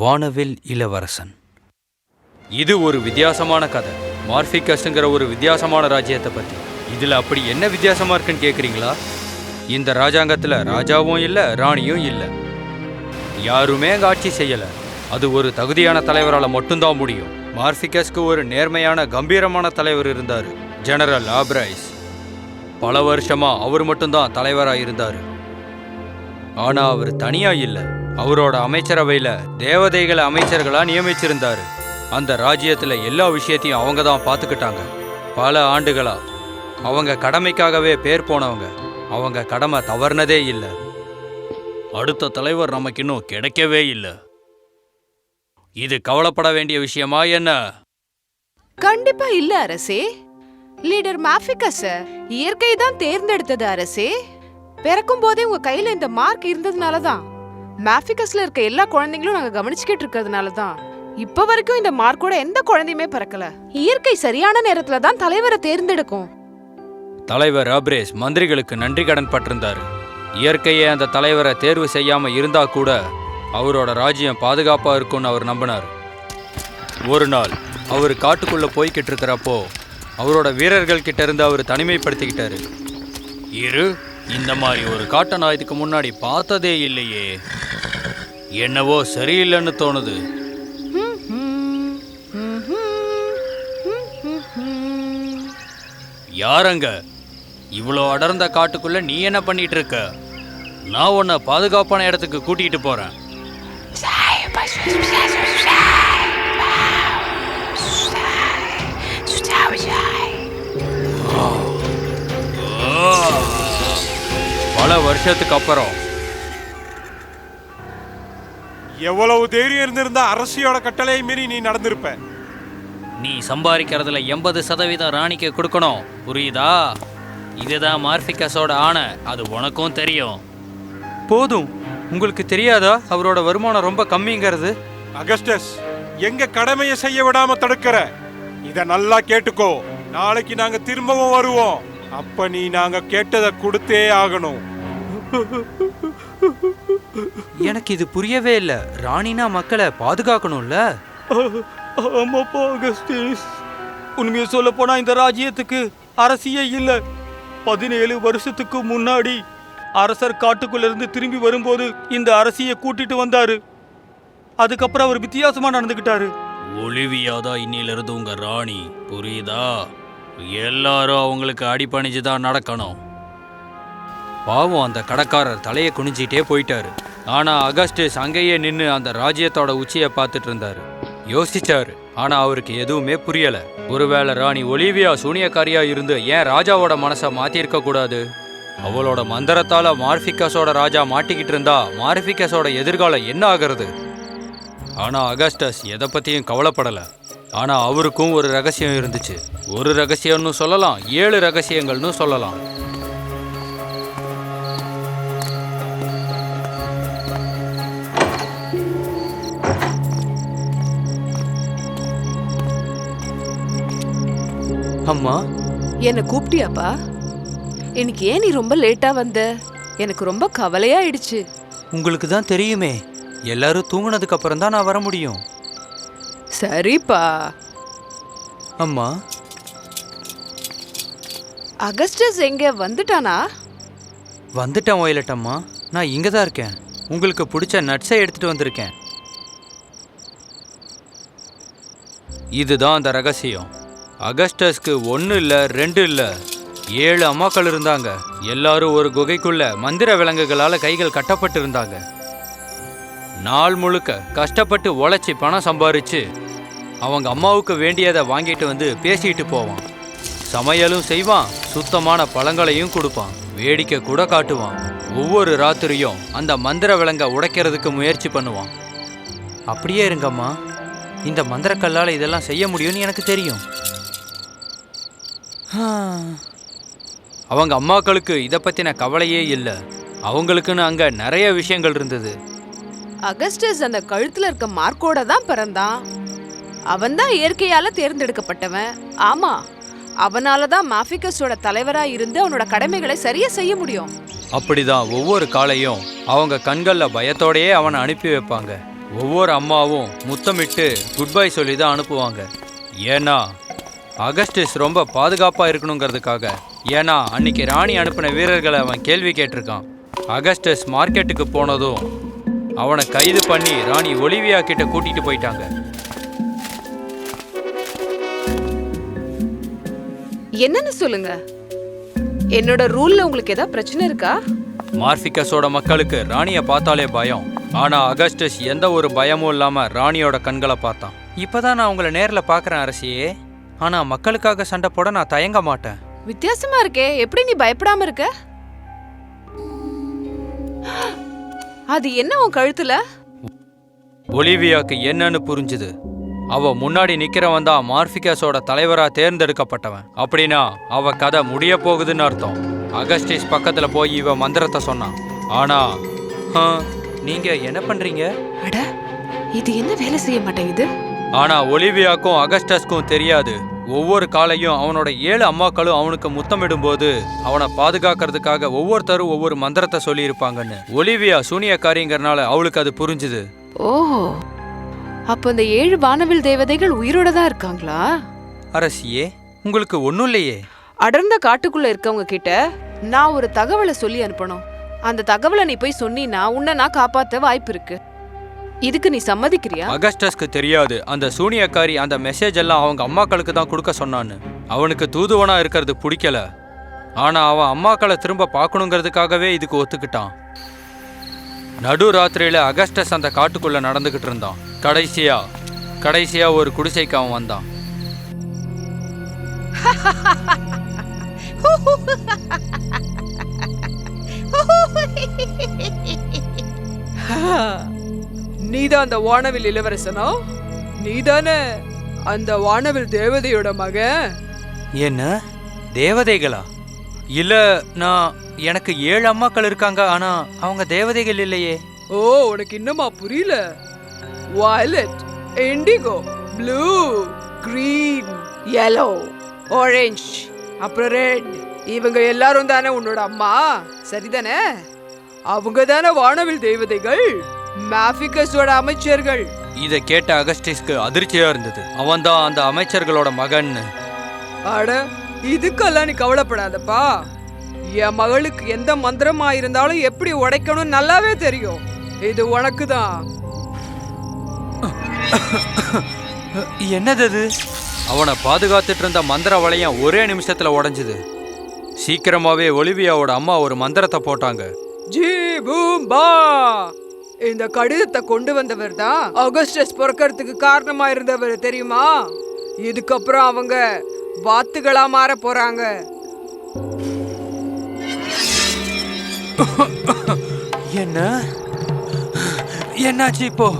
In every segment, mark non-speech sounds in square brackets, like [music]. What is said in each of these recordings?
வானவில் இளவரசன். இது ஒரு வித்தியாசமான கதை. மார்பிகஸ்ங்கிற ஒரு வித்தியாசமான ராஜ்யத்தை பற்றி இதில் அப்படி என்ன வித்தியாசமாக இருக்குன்னு கேட்குறீங்களா இந்த ராஜாங்கத்தில் ராஜாவும் இல்லை ராணியும் இல்லை. யாருமே அங்கே ஆட்சி செய்யலை. அது ஒரு தகுதியான தலைவரால் மட்டும்தான் முடியும். மார்பிகஸ்க்கு ஒரு நேர்மையான கம்பீரமான தலைவர் இருந்தார். ஜெனரல் ஆப்ரைஸ். பல வருஷமா அவர் மட்டும்தான் தலைவராக இருந்தார் ஆனால் அவர் தனியாக இல்லை. அவரோட அமைச்சரவையில தேவதைகளை அமைச்சர்களா நியமிச்சிருந்தாரு. அந்த ராஜ்யத்துல எல்லா விஷயத்தையும் அவங்க தான் பார்த்துக்கிட்டாங்க பல ஆண்டுகளா அவங்க கடமைக்காகவே பேர் போனவங்க. அவங்க கடமை தவறுனதே இல்லை. அடுத்த தலைவர் நமக்கு இன்னும் கிடைக்கவே இல்லை. இது கவலைப்பட வேண்டிய விஷயமா என்ன? கண்டிப்பா இல்ல அரசே. லீடர் மாஃபிகஸ இயற்கை தான் தேர்ந்தெடுத்தது அரசே. பிறக்கும் போதே உங்க கையில இந்த மார்க் இருந்ததுனால தான் மேஃபிகஸ்ல இருக்க எல்லா குழந்தைங்களும் நாங்க கவனிச்சுக்கிட்டு இருக்கிறதுனால தான் இப்ப வரைக்கும் இந்த மார்க்கோட எந்த குழந்தையுமே பிறக்கல. இயற்கை சரியான நேரத்துல தான் தலைவரை தேர்ந்தெடுக்கும். தலைவர் அப்ரேஸ் மந்திரிகளுக்கு நன்றி கடன் பட்டிருந்தாரு. இயற்கையே அந்த தலைவரை தேர்வு செய்யாம இருந்தா கூட அவரோட ராஜ்யம் பாதுகாப்பா இருக்கும்னு அவர் நம்பினார். ஒரு நாள் அவர் காட்டுக்குள்ள போய்கிட்டு இருக்கிறப்போ அவரோட வீரர்கள் கிட்ட இருந்து அவர் தனிமைப்படுத்திக்கிட்டாரு. இரு இந்த மாதிரி ஒரு காட்டை நான் இதுக்கு முன்னாடி பார்த்ததே இல்லையே. என்னவோ சரியில்லைன்னு தோணுது. யாரங்க? இவ்வளோ அடர்ந்த காட்டுக்குள்ள நீ என்ன பண்ணிட்டு இருக்க நான் உன்னை பாதுகாப்பான இடத்துக்கு கூட்டிகிட்டு போறேன். பல வருஷத்துக்கு அப்புறம் எவ்வளவு தைரியம் இருந்திருந்தா அரசியோட கட்டளையை மீறி நீ நடந்திருப்ப. நீ சம்பாதிக்கிறதுல எண்பது சதவீதம் ராணிக்கு கொடுக்கணும். புரியுதா? இதுதான் மார்பிகஸோட ஆணை. அது உனக்கும் தெரியும். போதும். உங்களுக்கு தெரியாதா? அவரோட வருமானம் ரொம்ப கம்மிங்கிறது. அகஸ்டஸ் எங்க கடமையை செய்ய விடாம தடுக்கிற? இத நல்லா கேட்டுக்கோ. நாளைக்கு நாங்க திரும்பவும் வருவோம். அப்ப நீ நாங்க கேட்டதை கொடுத்தே ஆகணும். [laughs] எனக்கு இது புரியவே இல்லை. ராணினா மக்களை பாதுகாக்கணும்ல? ஆமாப்பா அகஸ்டிஸ். உண்மையை சொல்ல போனா இந்த ராஜ்யத்துக்கு அரசியே இல்ல. பதினேழு வருஷத்துக்கு முன்னாடி அரசர் காட்டுக்குள்ள இருந்து திரும்பி வரும்போது இந்த அரசியை கூட்டிட்டு வந்தாரு. அதுக்கப்புறம் அவர் வித்தியாசமா நடந்துக்கிட்டாரு ஒலிவியா தான் இன்னிலிருந்து உங்க ராணி புரியுதா? எல்லாரும் அவங்களுக்கு அடிபணிஞ்சு தான் நடக்கணும். பாவம் அந்த கடைக்காரர் தலையை குனிஞ்சிட்டே போயிட்டாரு. ஆனா அகஸ்டஸ் அங்கேயே நின்று அந்த ராஜ்யத்தோட உச்சியை பார்த்துட்டு இருந்தாரு. யோசிச்சாரு ஆனா அவருக்கு எதுவுமே புரியல. ஒருவேளை ராணி ஒலிவியா சூனியக்காரியா இருந்து ஏன் ராஜாவோட மனசை மாத்திருக்க கூடாது? அவளோட மந்திரத்தால மார்பிகஸோட ராஜா மாட்டிக்கிட்டு இருந்தா மார்பிகஸோட எதிர்காலம் என்ன ஆகிறது? ஆனா அகஸ்டஸ் எதை பத்தியும் கவலைப்படல. ஆனா அவருக்கும் ஒரு ரகசியம் இருந்துச்சு. ஒரு ரகசியம்னு சொல்லலாம் ஏழு ரகசியங்கள்னு சொல்லலாம். அம்மா. என்ன கூப்பிட்டியாப்பா? இன்னைக்கு ஏன் நீ ரொம்ப லேட்டா வந்த? எனக்கு ரொம்ப கவலையாயிடுச்சு. உங்களுக்கு தான் தெரியுமே எல்லாரும் தூங்குனதுக்கு அப்புறம் தான் நான் வர முடியும். சரிப்பா. அம்மா. அகஸ்டஸ் எங்க? வந்துட்டானா? வந்துட்டேன் ஒயலட் அம்மா. நான் இங்கே தான் இருக்கேன். உங்களுக்கு பிடிச்ச நட்ஸை எடுத்துட்டு வந்திருக்கேன். இதுதான் அந்த ரகசியம். அகஸ்டஸ்க்கு ஒன்று இல்லை ரெண்டு இல்லை. ஏழு அம்மாக்கள் இருந்தாங்க. எல்லாரும் ஒரு குகைக்குள்ள மந்திர விலங்குகளால் கைகள் கட்டப்பட்டு இருந்தாங்க நாள் முழுக்க கஷ்டப்பட்டு உழைச்சி பணம் சம்பாரிச்சு அவங்க அம்மாவுக்கு வேண்டியதை வாங்கிட்டு வந்து பேசிட்டு போவான். சமையலும் செய்வான் சுத்தமான பழங்களையும் கொடுப்பான் வேடிக்கை கூட காட்டுவான். ஒவ்வொரு ராத்திரியும் அந்த மந்திர விலங்கை உடைக்கிறதுக்கு முயற்சி பண்ணுவான். அப்படியே இருங்கம்மா. இந்த மந்திரக்கல்லால் இதெல்லாம் செய்ய முடியும்னு எனக்கு தெரியும். அவங்க அம்மாக்களுக்கு இதை பற்றின கவலையே இல்லை. அவங்களுக்குன்னு அங்கே நிறைய விஷயங்கள் இருந்தது. அகஸ்டஸ் அந்த கழுத்துல இருக்க மார்க்கோட தான் பிறந்தான். அவன் தான் இயற்கையால தேர்ந்தெடுக்கப்பட்டவன். ஆமா அவனால தான் மாஃபிகஸோட தலைவரா இருந்து அவனோட கடமைகளை சரியா செய்ய முடியும். அப்படிதான் ஒவ்வொரு காலையும் அவங்க கண்கள்ல பயத்தோடயே அவனை அனுப்பி வைப்பாங்க. ஒவ்வொரு அம்மாவும் முத்தமிட்டு குட் பை சொல்லி தான் அனுப்புவாங்க. ஏன்னா அகஸ்டிஸ் ரொம்ப பாதுகாப்பாக இருக்கணுங்கிறதுக்காக. ஏன்னா அன்னைக்கு ராணி அனுப்பின வீரர்களை அவன் கேள்வி கேட்டிருக்கான். அகஸ்டஸ் மார்க்கெட்டுக்கு போனதும் அவனை கைது பண்ணி ராணி ஒலிவியா கிட்ட கூட்டிட்டு போயிட்டாங்க. என்னன்னு சொல்லுங்க. என்னோட ரூல்ல உங்களுக்கு ஏதாவது பிரச்சனை இருக்கா? மார்பிகஸோட மக்களுக்கு ராணியை பார்த்தாலே பயம். ஆனா அகஸ்டஸ் எந்த ஒரு பயமும் இல்லாம ராணியோட கண்களை பார்த்தான். இப்பதான் நான் உங்களை நேர்ல பார்க்கறேன் அரசியே. ஆனா மக்களுக்காக சண்டை போட நான் தயங்க மாட்டேன். வித்தியாசமா இருக்கே. எப்படி நீ பயப்படாம இருக்க? அது என்ன உன் கழுத்துல? ஒலிவியாக்கு என்னன்னு புரிஞ்சுது. அவ முன்னாடி நிக்கிறவன் தான் மார்பிகஸோட தலைவரா தேர்ந்தெடுக்கப்பட்டவன். அப்படின்னா அவ கதை முடிய போகுதுன்னு அர்த்தம். அகஸ்டிஸ் பக்கத்துல போய் இவ மந்திரத்தை சொன்னான். ஆனா "ஆ, நீங்க என்ன பண்றீங்க? அட இது என்ன வேலை செய்ய மாட்டேங்குது? ஆனா ஒலிவியாக்கும் அகஸ்டஸ்க்கும் தெரியாது. ஒவ்வொரு காலையும் அவனோட ஏழு அம்மாக்களும் அவனுக்கு முத்தமிடும்போது அவனை பாதுகாக்கிறதுக்காக ஒவ்வொருத்தரும் ஒவ்வொரு மந்திரத்தை சொல்லியிருப்பாங்கன்னு. ஒலிவியா சூனியக்காரிங்கிறனால அவளுக்கு அது புரிஞ்சுது. ஓஹோ. அப்ப இந்த ஏழு வானவில் தேவதைகள் உயிரோட தான் இருக்காங்களா? அரசியே உங்களுக்கு ஒன்றும் இல்லையே. அடர்ந்த காட்டுக்குள்ள இருக்கவங்க கிட்ட நான் ஒரு தகவலை சொல்லி அனுப்பணும். அந்த தகவலை நீ போய் சொன்னீன்னா உன்னை நான் காப்பாத்த வாய்ப்பு இருக்கு. இதுக்கு நீ சம்மதிக்கிறியா? அகஸ்டஸ்க்கு தெரியாது. அந்த சூனியக்காரி அந்த மெசேஜ் எல்லாம் அவங்க அம்மாக்களுக்கு தான் கொடுக்க சொன்னான்னு. அவனுக்கு தூதுவனா இருக்கிறது பிடிக்கல. ஆனா அவன் அம்மாக்களை திரும்ப பார்க்கணுங்கிறதுக்காகவே இதுக்கு ஒத்துக்கிட்டான். நடு ராத்திரியில அகஸ்டஸ் அந்த காட்டுக்குள்ள நடந்துகிட்டு இருந்தான். கடைசியா கடைசியா ஒரு குடிசைக்கு அவன் வந்தான். [laughs] [laughs] [laughs] நீதான் அந்த வானவில் இளவரசனா? நீதானே அந்த வானவில் தேவதையோட மகன்? என்ன? தேவதைகளா? இல்ல நான் எனக்கு ஏழு அம்மாக்கள் இருக்காங்க ஆனா அவங்க தேவதைகள் இல்லையே. ஓ உனக்கு இன்னுமா புரியல? Violet indigo blue green yellow orange அப்புறம் ரெட் இவங்க எல்லாரும் தானே உன்னோட அம்மா? சரிதானே? அவங்க தானே வானவில் தேவதைகள்? மேஃபிகஸோட அமைச்சர்கள். இதை கேட்ட அகஸ்டிஸ்க்கு அதிர்ச்சியா இருந்தது. அவன்தான் அந்த அமைச்சர்களோட மகன்னு. அட இதுக்கெல்லாம் நீ கவலைப்படாதப்பா. என் மகளுக்கு எந்த மந்திரமா இருந்தாலும் எப்படி உடைக்கணும் நல்லாவே தெரியும். இது உனக்கு தான் என்னது அது அவனை பாதுகாத்துட்டு இருந்த மந்திர வளையம் ஒரே நிமிஷத்துல உடைஞ்சுது. சீக்கிரமாவே ஒலிவியாவோட அம்மா ஒரு மந்திரத்தை போட்டாங்க. ஜி பூம் பா இந்த கடிதத்தை கொண்டு வந்தவர் தான் அகஸ்டஸ் பிறக்கறதுக்கு காரணமா இருந்தவர் தெரியுமா? இதுக்கப்புறம் அவங்க வாத்துகளா மாற போறாங்க. என்ன? என்னாச்சு இப்போ?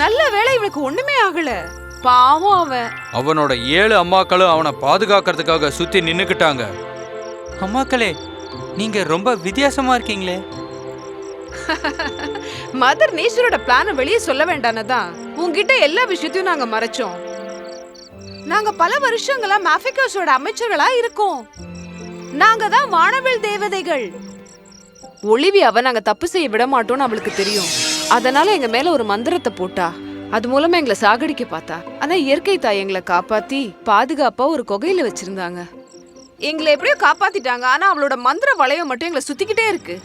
நல்ல வேளை இவனுக்கு ஒண்ணுமே ஆகல. பாவம் அவன் அவனோட ஏழு அம்மாக்களும் அவனை பாதுகாக்கிறதுக்காக சுத்தி நின்னுக்கிட்டாங்க. அம்மாக்களே நீங்க ரொம்ப வித்தியாசமா இருக்கீங்களே. [laughs] மதர் நேச்சரோட பிளான வெளியே சொல்ல வேண்டானதான். உன்கிட்ட எல்லா விஷயத்தையும் நாங்க மறைச்சோம். நாங்க பல வருஷங்களா மாஃபிகஸோட அமைச்சர்களா இருக்கோம். நாங்க தான் வானவில் தேவதைகள். ஒளிவியாவை நாங்க தப்பு செய்ய விட மாட்டோம்னு அவளுக்கு தெரியும். அதனால எங்க மேல ஒரு மந்திரத்தை போட்டா. அது மூலமா எங்களை சாகடிக்க பார்த்தா. ஆனா இயற்கை தாய் எங்களை காப்பாத்தி பாதுகாப்பா ஒரு குகையில வச்சிருந்தாங்க. எங்களை எப்படியோ காப்பாத்திட்டாங்க. ஆனா அவளோட மந்திர வளையம் மட்டும் எங்களை சுத்திக்கிட்டே இருக்கு.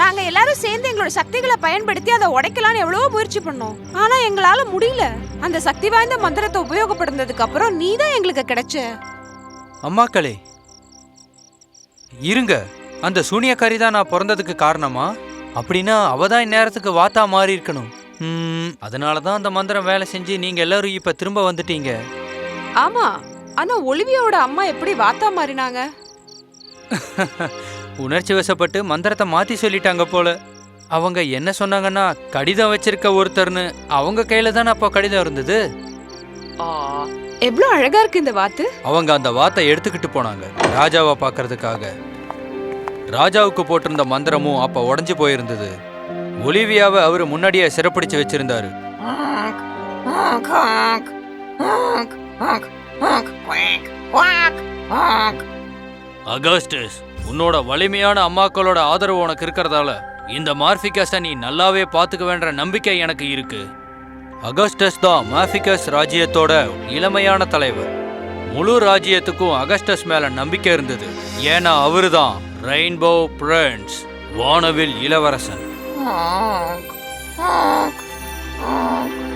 நாங்க எல்லாரும் சேர்ந்து எங்களோட சக்திகளை பயன்படுத்தி அதை உடைக்கலாம்னு எவ்வளவோ முயற்சி பண்ணோம். ஆனா எங்களால முடியல. அந்த சக்தி வாய்ந்த மந்திரத்தை உபயோகப்படுத்தினதுக்கு அப்புறம் நீ தான் எங்களுக்கு கிடைச்ச. அம்மாக்களே இருங்க. அந்த சூனியக்காரி தான் நான் பிறந்ததுக்கு காரணமா? அப்படின்னா அவ தான் இந்நேரத்துக்கு வாத்தா மாறி இருக்கணும் அதனால தான் அந்த மந்திரம் வேலை செஞ்சு நீங்க எல்லாரும் இப்ப திரும்ப வந்துட்டீங்க. ஆமா ஆனா ஒலிவியோட அம்மா எப்படி வாத்தா மாறினாங்க? [laughs] உணர்ச்சி வசப்பட்டு மந்திரத்தை மாத்தி சொல்லிட்டாங்க போல. அவங்க என்ன சொன்னாங்கன்னா கடிதம் வச்சிருக்க ஒருத்தர்னு அவங்க கையில தானே அப்போ கடிதம் இருந்தது? எவ்வளவு அழகா இருக்கு இந்த வாத்து. அவங்க அந்த வாத்தை எடுத்துக்கிட்டு போனாங்க ராஜாவை பார்க்கறதுக்காக ராஜாவுக்கு போட்டிருந்த மந்திரமும் அப்ப உடைஞ்சு போயிருந்தது. ஒலிவியாவை அவர் முன்னாடியே சிறப்பிடிச்சு வச்சிருந்தாரு. அகஸ்டஸ் உன்னோட வலிமையான அம்மாக்களோட ஆதரவு உனக்கு இருக்கிறதால இந்த மார்பிகஸை நீ நல்லாவே பார்த்துக்க வேண்ட நம்பிக்கை எனக்கு இருக்கு. அகஸ்டஸ் தான் மார்பிகஸ் ராஜ்யத்தோட இளமையான தலைவர். முழு ராஜ்யத்துக்கும் அகஸ்டஸ் மேல நம்பிக்கை இருந்தது. ஏன்னா அவருதான் ரெயின்போ பிரின்ஸ் வானவில் இளவரசன். Honk, honk, honk.